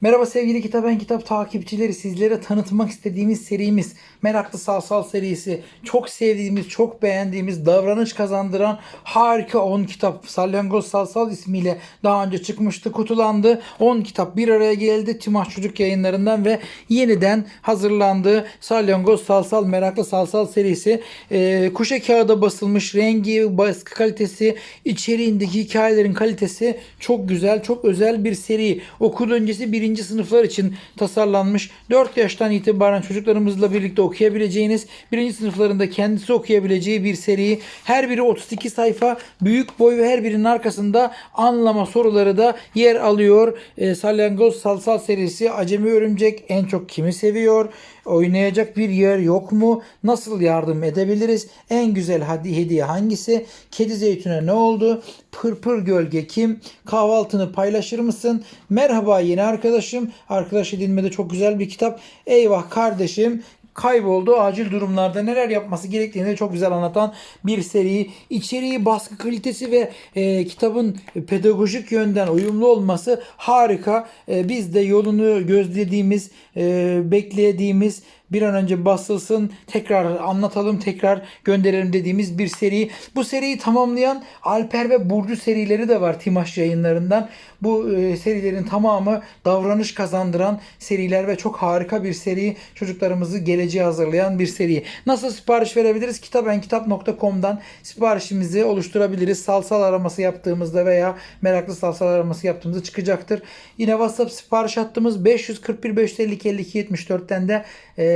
Merhaba sevgili Kitap Ben Kitap takipçileri. Sizlere tanıtmak istediğimiz serimiz Meraklı Salsal serisi. Çok sevdiğimiz, çok beğendiğimiz, davranış kazandıran harika 10 kitap. Salyangoz Salsal ismiyle daha önce çıkmıştı, kutulandı. 10 kitap bir araya geldi Timaş Çocuk yayınlarından ve yeniden hazırlandı. Salyangoz Salsal Meraklı Salsal serisi. Ee, kuşa kağıda basılmış rengi, baskı kalitesi, içeriğindeki hikayelerin kalitesi çok güzel, çok özel bir seri. Okul öncesi birinci sınıflar için tasarlanmış. 4 yaştan itibaren çocuklarımızla birlikte okuyabileceğiniz, birinci sınıflarında kendisi okuyabileceği bir seri. Her biri 32 sayfa, büyük boy ve her birinin arkasında anlama soruları da yer alıyor. Ee, Salyangoz Salsal serisi Acemi Örümcek en çok kimi seviyor? Oynayacak bir yer yok mu? Nasıl yardım edebiliriz? En güzel hadi hediye hangisi? Kedi zeytine ne oldu? Pırpır gölge kim? Kahvaltını paylaşır mısın? Merhaba yeni arkadaşım. Arkadaş edinmede çok güzel bir kitap. Eyvah kardeşim kayboldu. Acil durumlarda neler yapması gerektiğini çok güzel anlatan bir seri. İçeriği, baskı kalitesi ve e, kitabın pedagojik yönden uyumlu olması harika. E, biz de yolunu gözlediğimiz, e, beklediğimiz bir an önce basılsın, tekrar anlatalım, tekrar gönderelim dediğimiz bir seri. Bu seriyi tamamlayan Alper ve Burcu serileri de var Timaş yayınlarından. Bu e, serilerin tamamı davranış kazandıran seriler ve çok harika bir seri. Çocuklarımızı geleceğe hazırlayan bir seri. Nasıl sipariş verebiliriz? kitabenkitap.com'dan siparişimizi oluşturabiliriz. Salsal araması yaptığımızda veya meraklı salsal araması yaptığımızda çıkacaktır. Yine WhatsApp sipariş hattımız 541 552 52 74'ten de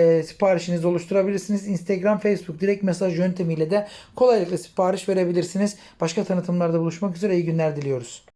e, siparişinizi oluşturabilirsiniz. Instagram, Facebook direkt mesaj yöntemiyle de kolaylıkla sipariş verebilirsiniz. Başka tanıtımlarda buluşmak üzere iyi günler diliyoruz.